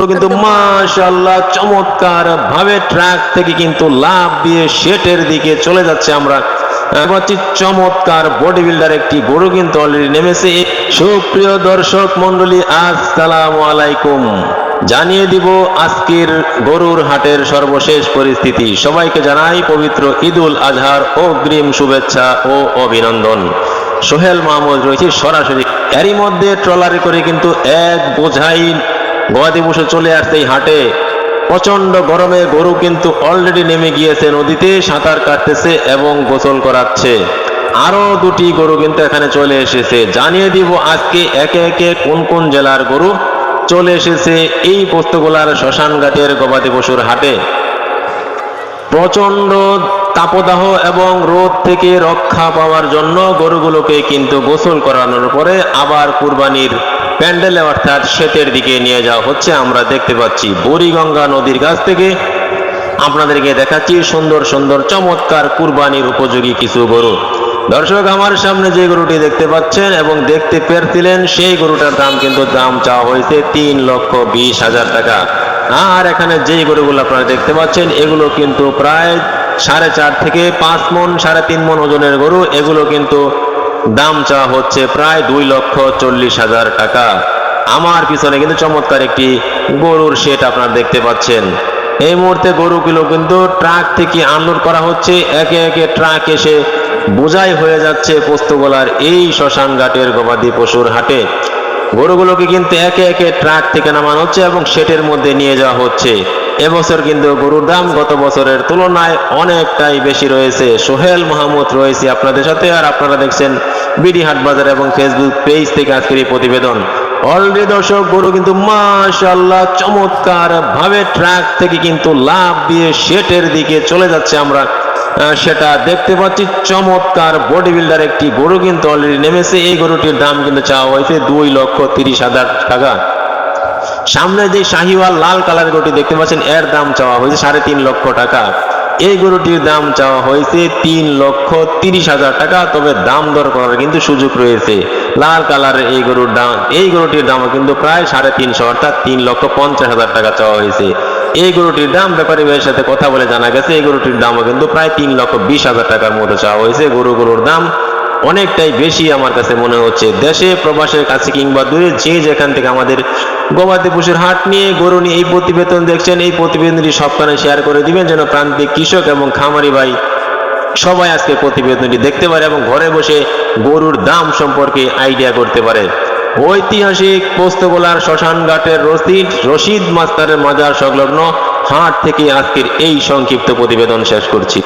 কিন্তু মাশাল্লাহ চমৎকার ভাবে ট্রাক থেকে কিন্তু লাভ দিয়ে শেটের দিকে চলে যাচ্ছে আমরা। চমৎকার বডি বিল্ডার একটি গরু কিন্তু অলরেডি নেমেছে। সুপ্রিয় দর্শক মন্ডলী আসসালামু আলাইকুম। জানিয়ে দিব আজকের গরুর হাটের সর্বশেষ পরিস্থিতি। সবাইকে জানাই পবিত্র ঈদুল আজহার অগ্রিম শুভেচ্ছা ও অভিনন্দন। সোহেল মাহমুদ রয়েছে সরাসরি। এরই মধ্যে ট্রলারে করে কিন্তু এক বোঝাই গবাদি পশু চলে আসছে এই হাটে। প্রচণ্ড গরমে গরু কিন্তু অলরেডি নেমে গিয়েছে, নদীতে সাঁতার কাটতেছে এবং গোসল করাচ্ছে। আরও দুটি গরু কিন্তু এখানে চলে এসেছে। জানিয়ে দিব আজকে একে একে কোন কোন জেলার গরু চলে এসেছে এই পোস্তগোলার শ্মশানঘাটের গবাদি পশুর হাটে। প্রচণ্ড তাপদাহ এবং রোদ থেকে রক্ষা পাওয়ার জন্য গরুগুলোকে কিন্তু গোসল করানোর পরে আবার কুরবানির প্যান্ডেলে অর্থাৎ শ্বেতের দিকে নিয়ে যাওয়া হচ্ছে। আমরা দেখতে পাচ্ছি বুড়িগঙ্গা নদীর কাছ থেকে। আপনাদেরকে দেখাচ্ছি সুন্দর সুন্দর, চমৎকার কুরবানির উপযোগী কিছু গরু। দর্শক, আমার সামনে যে গরুটি দেখতে পাচ্ছেন এবং দেখতে পেরেছিলেন সেই গরুটার দাম কিন্তু দাম চাওয়া হয়েছে তিন লক্ষ বিশ হাজার টাকা। আর এখানে যেই গরুগুলো আপনারা দেখতে পাচ্ছেন, এগুলো কিন্তু প্রায় সাড়ে চার থেকে পাঁচ মন, সাড়ে তিন মন ওজনের গরু। এগুলো কিন্তু দাম চাওয়া হচ্ছে প্রায় দুই লক্ষ চল্লিশ হাজার টাকা। আমার পিছনে কিন্তু চমৎকার একটি গরুর শেড আপনারা দেখতে পাচ্ছেন। এই মুহূর্তে গরুগুলো কিন্তু ট্রাক থেকে আনলোড করা হচ্ছে। একে একে ট্রাক এসে বোঝাই হয়ে যাচ্ছে পোস্তগোলার এই শ্মশান ঘাটের গবাদি পশুর হাটে। গরুগুলোকে কিন্তু একে একে ট্রাক থেকে নামানো হচ্ছে এবং শেটের মধ্যে নিয়ে যাওয়া হচ্ছে। এবছর কিন্তু গরুর দাম গত বছরের তুলনায় অনেকটাই বেশি রয়েছে। সোহেল মাহমুদ রয়েছে আপনাদের সাথে আর আপনারা দেখছেন বিডি হাট বাজার এবং ফেসবুক পেজ থেকে আজকের এই প্রতিবেদন। অলরেডি দর্শক, গরু কিন্তু মাশাল্লাহ চমৎকার ভাবে ট্রাক থেকে কিন্তু লাভ দিয়ে শেটের দিকে চলে যাচ্ছে আমরা। সেটা দেখতে পাচ্ছি। চমৎকার বডি বিল্ডার একটি গরু কিন্তু অলরেডি নেমেছে। এই গরুটির দাম কিন্তু চাওয়া হয়েছে দুই লক্ষ তিরিশ হাজার টাকা। সামনে যে শাহিওয়াল লাল কালার গরুটি দেখতে পাচ্ছেন, এর দাম চাওয়া হয়েছে সাড়ে তিন লক্ষ টাকা। এই গরুটির দাম চাওয়া হয়েছে তিন লক্ষ তিরিশ হাজার টাকা, তবে দাম দর করার কিন্তু সুযোগ রয়েছে। লাল কালারের এই গরুর দাম, এই গরুটির দাম কিন্তু প্রায় সাড়ে তিনশো, অর্থাৎ তিন লক্ষ পঞ্চাশ হাজার টাকা চাওয়া হয়েছে। এই গরুটির দাম ব্যাপারী ভাইয়ের সাথে কথা বলে জানা গেছে, এই গরুটির দামও কিন্তু প্রায় তিন লক্ষ বিশ হাজার টাকার মতো চাওয়া হয়েছে। গরু গরুর দাম অনেকটাই বেশি আমার কাছে মনে হচ্ছে। দেশে, প্রবাসের কাছে কিংবা দূরে যে যেখান থেকে আমাদের গবাদি পশুর হাট নিয়ে, গরু নিয়ে এই প্রতিবেদন দেখছেন, এই প্রতিবেদনটি সবখানে শেয়ার করে দিবেন যেন প্রান্তিক কৃষক এবং খামারি ভাই সবাই আজকে প্রতিবেদনটি দেখতে পারে এবং ঘরে বসে গরুর দাম সম্পর্কে আইডিয়া করতে পারে। ঐতিহাসিক পোস্তগোলার শ্মশানঘাটের রশিদ রশিদ মাস্তারের মাজার সংলগ্ন হাট থেকে আজকের এই সংক্ষিপ্ত প্রতিবেদন শেষ করছি।